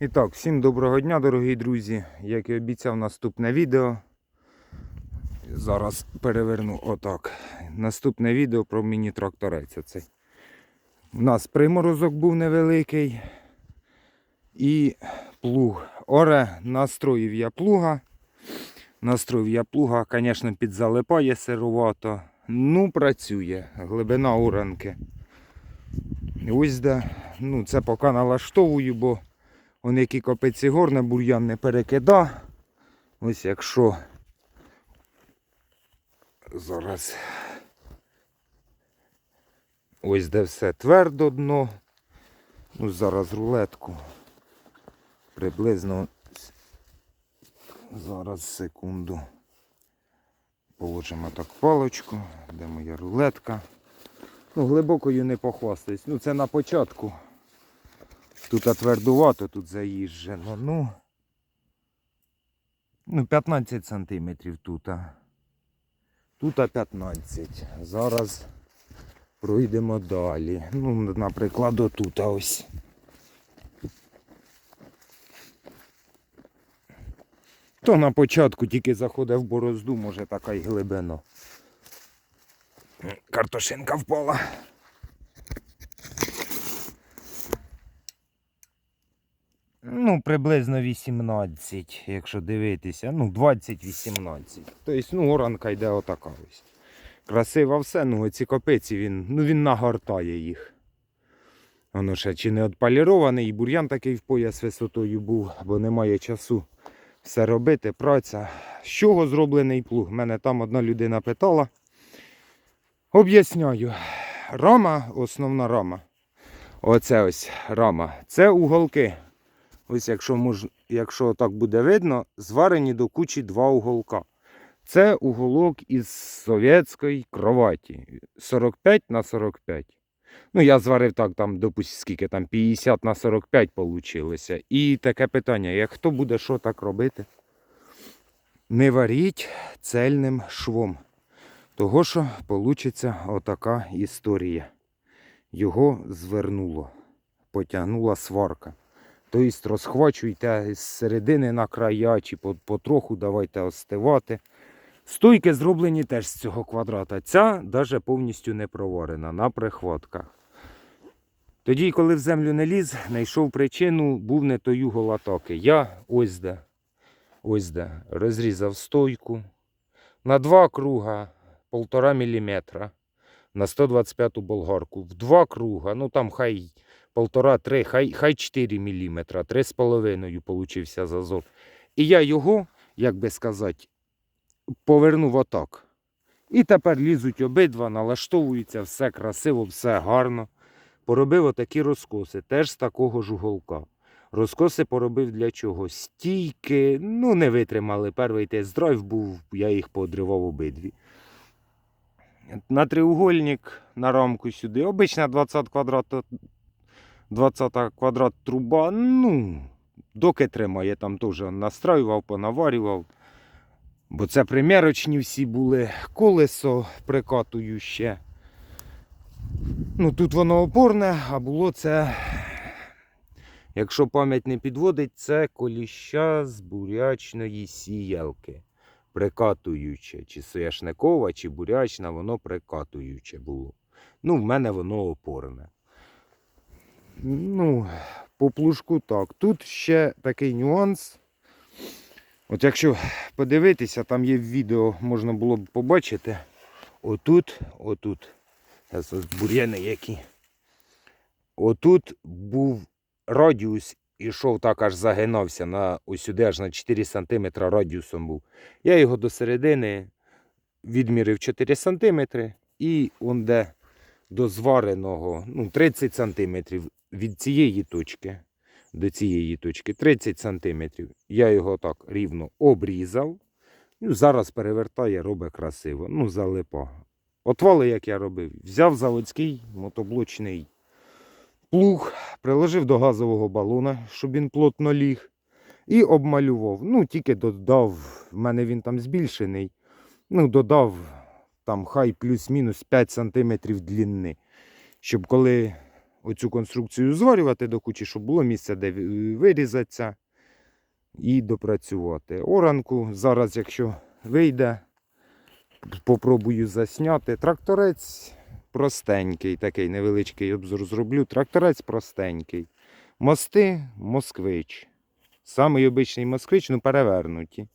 І так, всім доброго дня, дорогі друзі. Як і обіцяв, наступне відео. Зараз переверну отак. Наступне відео про міні-тракторець. оцей. У нас приморозок був невеликий. І плуг. Оре, настроїв я плуга. Настроїв я плуга, звісно, підзалипає сирувато. Ну, працює. Глибина уранки. Ось де. Ну, це поки налаштовую, бо он які копиці горне, бур'ян не перекида. Ось якщо зараз ось де все твердо дно. Ну, зараз рулетку. Приблизно зараз секунду. Положимо так паличку, де моя рулетка. Ну, глибокою не похвастаюсь. Ну, це на початку. Тут твердувато, тут заїжджено. Ну, ну 15 сантиметрів тут. Тут 15. Зараз пройдемо далі. Ну, наприклад, отут ось. То на початку тільки заходив в борозду, може така й глибина. Картошинка впала. Ну, приблизно 18, якщо дивитися. Ну, 20-18. Тобто, ну, оранка йде отака ось. Красиво все, ну ці копиці він, ну, він нагортає їх. Воно ще чи не отполірований, і бур'ян такий в пояс висотою був, бо немає часу все робити, праця. З чого зроблений плуг? Мене там одна людина питала. Об'ясняю. Рама, основна рама. Оце ось рама. Це уголки. Ось якщо мож... якщо так буде видно, зварені до кучі два уголка. Це уголок із совєтської кроваті. 45 на 45. Ну, я зварив так, там, допустим, скільки там 50 на 45 получилося. І таке питання: як хто буде що так робити? Не варіть цельним швом. Того, що вийде отака історія. Його звернуло, потягнула сварка. Тобто розхвачуйте з середини на края, чи потроху давайте остивати. Стойки зроблені теж з цього квадрата. Ця навіть повністю не проварена на прихватках. Тоді, коли в землю не ліз, знайшов причину, був не той угол атаки. Я ось де, ось де, розрізав стойку на два круга, полтора міліметра на 125 болгарку. В два круга, ну там хай полтора-три, хай, хай 4 міліметра, три з половиною получився зазор. І я його, як би сказати, повернув отак. І тепер лізуть обидва, налаштовуються, все красиво, все гарно. Поробив отакі розкоси, теж з такого ж уголка. Розкоси поробив для чого? Стійки, ну не витримали. Перший тест-драйв був, я їх поодривав обидві. На треугольник на рамку сюди. Обична 20 квадрат, 20 квадрат труба. Ну, доки тримає, там теж настраював, понаварював. Бо це примірочні всі були, колесо прикатующе. Ну, тут воно опорне, а було це, якщо пам'ять не підводить, це коліща з бурячної сіялки. Прикатуюче. Чи сояшникова, чи бурячна, воно прикатуюче було. Ну, в мене воно опорне. Ну, по плужку так. Тут ще такий нюанс. От якщо подивитися, там є відео, можна було б побачити. Отут, отут. Зараз бур'яни які. Отут був радіус, ішов так аж загинався на ось сюди, аж на 4 см радіусом був. Я його до середини відмірив 4 см і он де до звареного ну, 30 см від цієї точки до цієї точки 30 см. Я його так рівно обрізав. Ну, зараз перевертає, робить красиво. Ну, залипа. Отвали, як я робив. Взяв заводський мотоблочний плуг, приложив до газового балона, щоб він плотно ліг. І обмалював. Ну, тільки додав, в мене він там збільшений. Ну, додав там хай плюс-мінус 5 см длини. Щоб коли оцю конструкцію зварювати до кучі, щоб було місце, де вирізатися і допрацювати. Оранку зараз, якщо вийде, попробую засняти. Тракторець простенький, такий невеличкий обзор зроблю. Тракторець простенький. Мости москвич. Самий обичний москвич, ну перевернуті.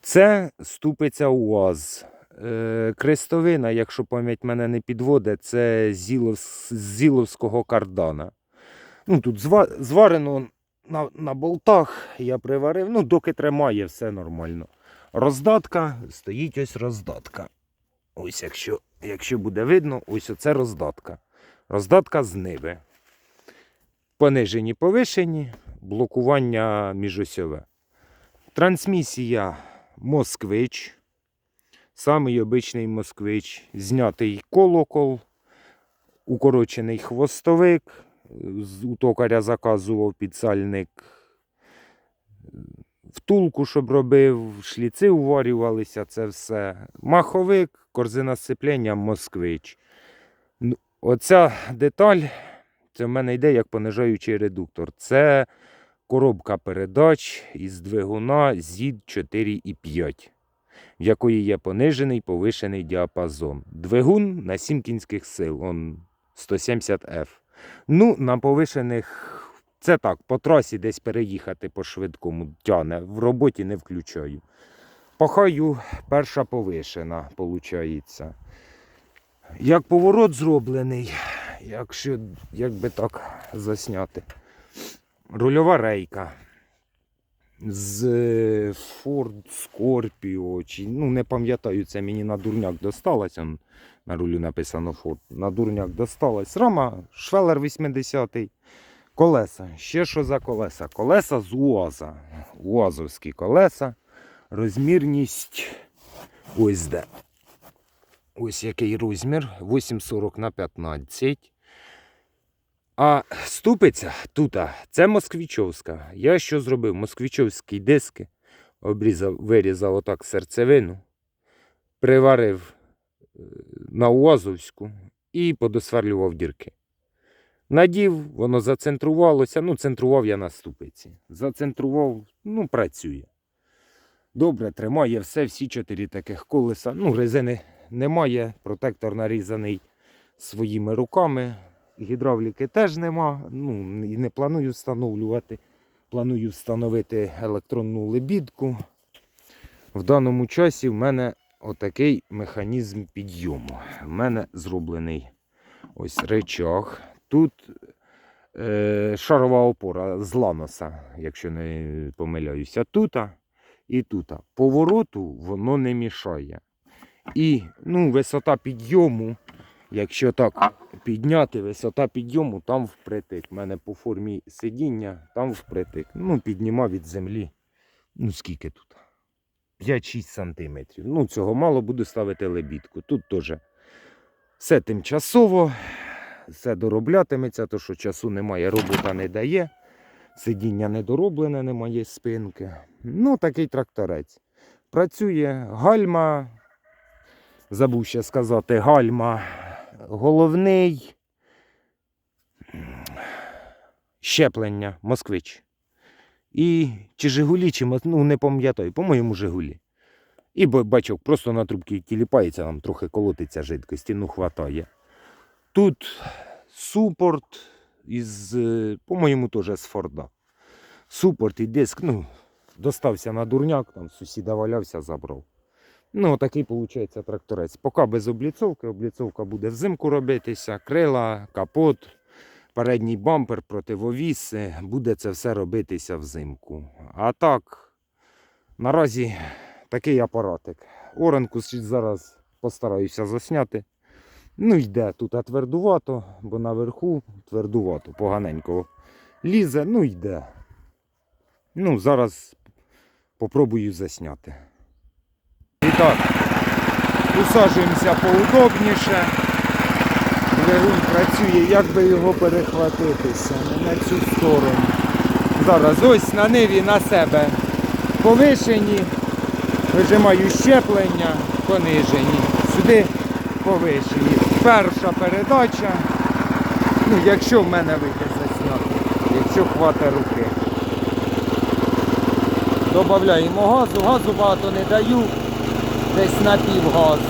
Це ступиця УАЗ. Е, крестовина, якщо пам'ять мене не підводить, це з Зіловського кардана. Ну, тут зва- зварено на, на болтах, я приварив. Ну, доки тримає, все нормально. Роздатка, стоїть ось роздатка. Ось якщо, якщо буде видно, ось оце роздатка. Роздатка з ниви. Понижені повишені, блокування міжосьове. Трансмісія Москвич. Самий обичний москвич. Знятий колокол, укорочений хвостовик. У токаря заказував підсальник втулку, щоб робив, шліци уварювалися, це все. Маховик, корзина сцеплення, москвич. Ну, Оця деталь, це в мене йде як понижаючий редуктор. Це коробка передач із двигуна ZID 4,5, в якої є понижений повишений діапазон. Двигун на 7 кінських сил, он 170F. Ну, на повишених, це так, по трасі десь переїхати по швидкому тяне. В роботі не включаю. Пахаю перша повишена, виходить. Як поворот зроблений, якщо як так засняти. Рульова рейка з е, Ford Scorpio, чи, ну не пам'ятаю, це мені на дурняк досталось. На рулю написано Ford. На дурняк досталось. Рама, швелер 80-й. Колеса. Ще що за колеса? Колеса з УАЗа. УАЗовські колеса. Розмірність. Ось де. Ось який розмір. 8,40 на 15. А ступиця тут, це москвічовська. Я що зробив? Москвічовські диски. Обрізав, вирізав отак серцевину, приварив е, на УАЗовську і подосверлював дірки. Надів, воно зацентрувалося. Ну, центрував я на ступиці. Зацентрував, ну, працює. Добре, тримає все, всі чотири таких колеса. Ну, резини немає, протектор нарізаний своїми руками. Гідравліки теж нема. Ну, і не планую встановлювати. Планую встановити електронну лебідку. В даному часі в мене отакий механізм підйому. В мене зроблений ось речах. Тут е, шарова опора з ланоса, якщо не помиляюся, тут і тут. Повороту воно не мішає. І ну, висота підйому, якщо так підняти, висота підйому там впритик. У мене по формі сидіння там впритик. Ну, піднімав від землі. Ну, скільки тут? 5-6 сантиметрів. Ну, цього мало буду ставити лебідку. Тут теж все тимчасово, все дороблятиметься, то що часу немає, робота не дає. Сидіння недороблене, немає спинки. Ну, такий тракторець. Працює гальма, забув ще сказати, гальма, головний щеплення, москвич. І чи Жигулі, чи ну не пам'ятаю, по-моєму, Жигулі. І ба- бачок просто на трубці тіліпається, там трохи колотиться жидкості, ну хватає. Тут супорт із, по-моєму, теж з Форда. Супорт і диск, ну, достався на дурняк, там сусіда валявся, забрав. Ну, такий виходить тракторець. Поки без обліцовки, обліцовка буде взимку робитися, крила, капот, передній бампер, противовіси, буде це все робитися взимку. А так, наразі такий апаратик. Оранку зараз постараюся засняти. Ну, йде тут твердувато, бо наверху твердувато, поганенько лізе, ну йде. Ну, зараз попробую засняти. Так, усаджуємося поудобніше. Двигун працює, як би його перехватитися, не на цю сторону. Зараз ось на ниві на себе повишені, вижимаю щеплення, понижені. Сюди повишені. Перша передача. Ну, якщо в мене вийде засняти, якщо хватить руки. Добавляємо газу, газу багато не даю, десь на пів газу.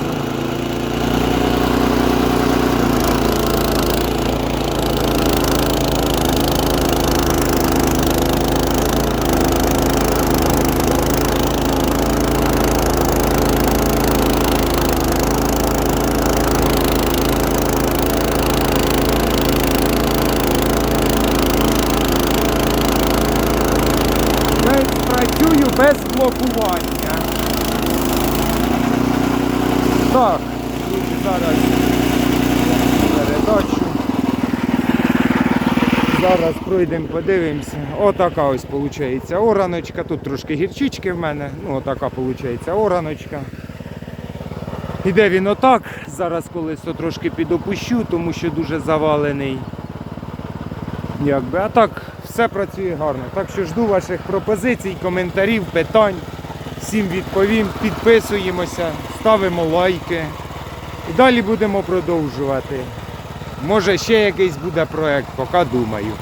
Весь працюю без блокування. Так, друзі, зараз передачу. Зараз пройдемо, подивимося. Отака ось виходить ораночка. Тут трошки гірчички в мене. Ну, отака виходить ораночка. Іде він отак. Зараз колись трошки підопущу, тому що дуже завалений. Якби. А так все працює гарно. Так що жду ваших пропозицій, коментарів, питань. Всім відповім, підписуємося, ставимо лайки. І далі будемо продовжувати. Може ще якийсь буде проект, поки думаю.